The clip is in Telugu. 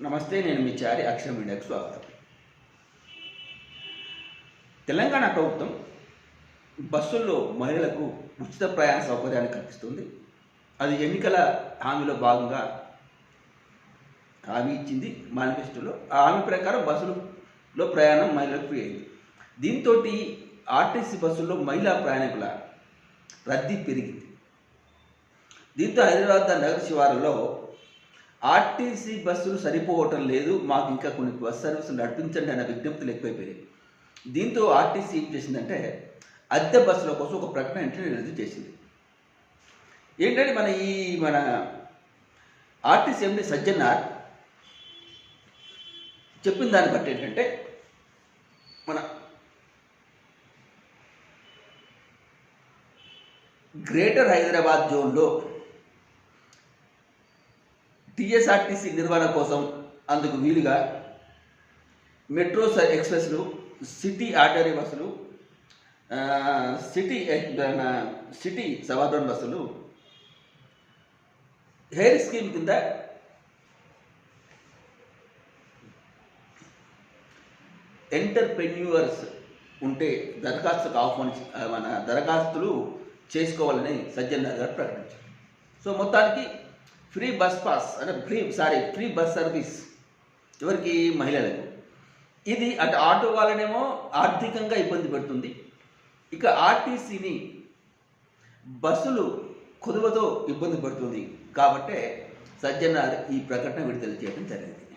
నమస్తే నేను మీ చారి అక్షరం మీడియాకు స్వాగతం. తెలంగాణ ప్రభుత్వం బస్సుల్లో మహిళలకు ఉచిత ప్రయాణ సౌకర్యాన్ని కల్పిస్తుంది. అది ఎన్నికల హామీలో భాగంగా హామీ ఇచ్చింది మేనిఫెస్టోలో. ఆ హామీ ప్రకారం బస్సులలో ప్రయాణం మహిళలకు ఫ్రీ అయింది. దీంతో ఆర్టీసీ బస్సుల్లో మహిళా ప్రయాణికుల రద్దీ పెరిగింది. దీంతో హైదరాబాద్ నగర శివారులో ఆర్టీసీ బస్సులు సరిపోవటం లేదు మాకు ఇంకా కొన్ని బస్ సర్వీసులు నడిపించండి అన్న విజ్ఞప్తులు ఎక్కువైపోయాయి. దీంతో ఆర్టీసీ ఏం చేసిందంటే అద్దె బస్సుల కోసం ఒక ప్రకటన వెంటనే రిలీజ్ చేసింది. ఏంటంటే మన ఈ మన ఆర్టీసీ ఎండి సజ్జనార్ చెప్పిన దాన్ని బట్టి ఏంటంటే మన గ్రేటర్ హైదరాబాద్ జోన్లో టీఎస్ఆర్టీసీ నిర్వహణ కోసం అందుకు వీలుగా మెట్రో ఎక్స్ప్రెస్లు సిటీ ఆర్టరీ బస్సులు సిటీ ఎక్- సిటీ సబార్బన్ బస్సులు హెయిర్ స్కీమ్ కింద ఎంటర్ప్రెన్యూవర్స్ ఉంటే దరఖాస్తుకు ఆహ్వానించి మన దరఖాస్తులు చేసుకోవాలని సజ్జనార్ గారు ప్రకటించారు. సో మొత్తానికి ఫ్రీ బస్ పాస్ అంటే free sorry free bus service ఎవరికి? మహిళలకు. ఇది అటు ఆటో వాళ్ళనేమో ఆర్థికంగా ఇబ్బంది పెడుతుంది. ఇక ఆర్టీసీని బస్సులు కొదువతో ఇబ్బంది పడుతుంది కాబట్టే సజ్జనార్ ఈ ప్రకటన విడుదల చేయడం జరిగింది.